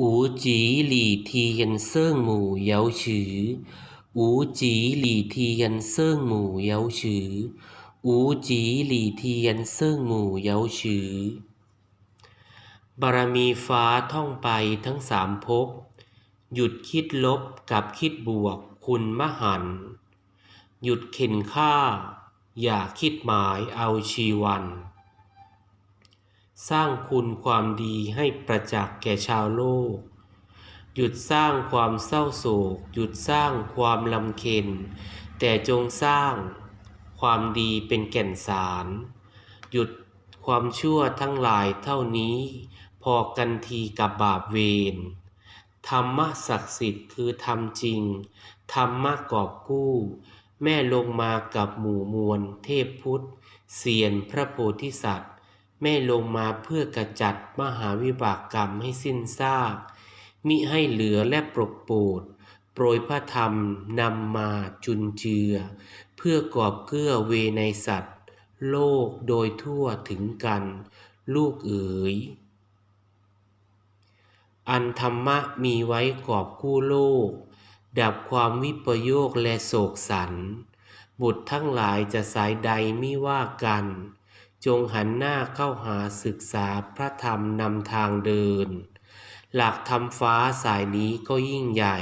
五级里体验圣母有时，五级里体验圣母有时，五级里体验圣母有时บารมีฟ้าท่องไปทั้งสามภพ หยุดคิดลบกับคิดบวกคุณมหันต์หยุดเข็นฆ่า อย่าคิดหมายเอาชีวัน สร้างคุณความดีให้ประจักษ์แก่ชาวโลก หยุดสร้างความเศร้าโศก หยุดสร้างความลำเค็ญแต่จงสร้างความดีเป็นแก่นสาร หยุดความชั่วทั้งหลายเท่านี้ พอกันทีกับบาปเวรธรรมะศักดิ์สิทธิ์คือธรรมจริง ธรรมะกอบกู้ แม่ลงมากับหมู่มวลเทพพุทธเสียนพระโพธิสัตว์ ม่ลงมาเพื่อกระจัดมหาวิบากกรรมให้สิ้นซากมิให้เหลือและปรกโปรดโปรยพระธรรมนำมาจุนเจือ เพื่อกอบเกื้อเวในสัตว์ โลกโดยทั่วถึงกัน ลูกเอ๋ย อันธรรมะมีไว้กอบกู้โลก ดับความวิปโยคและโศกสัน บุตรทั้งหลายจะสายใดมิว่ากัน จงหันหน้าเข้าหาศึกษาพระธรรมนำทางเดิน หลักธรรมฟ้าสายนี้ก็ยิ่งใหญ่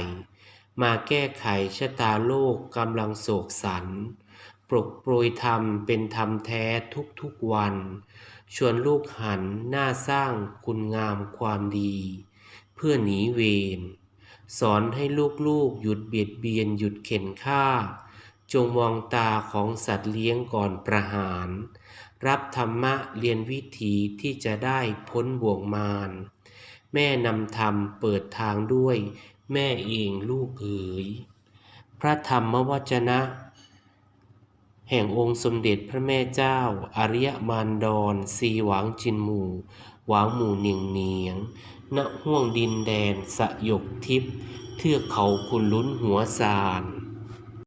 มาแก้ไขชะตาโลกกำลังโศกสันปลุกโปรยธรรมเป็นธรรมแท้ทุกๆวัน ชวนลูกหันหน้าสร้างคุณงามความดี เพื่อหนีเวรสอนให้ลูกๆหยุดเบียดเบียนหยุดเข็นฆ่า จงมองตาของสัตว์เลี้ยงก่อนประหาร รับธรรมะเรียนวิธีที่จะได้พ้นบ่วงมาร แม่นำธรรมเปิดทางด้วย แม่เองลูกเอ๋ย พระธรรมวจนะ แห่งองค์สมเด็จพระแม่เจ้า อริยมารดอนสีหวางจินหมู่ หวางหมู่เนียงเนียง ณห้วงดินแดนสยบทิพย์เทือกเขาคุณลุ้นหัวซาน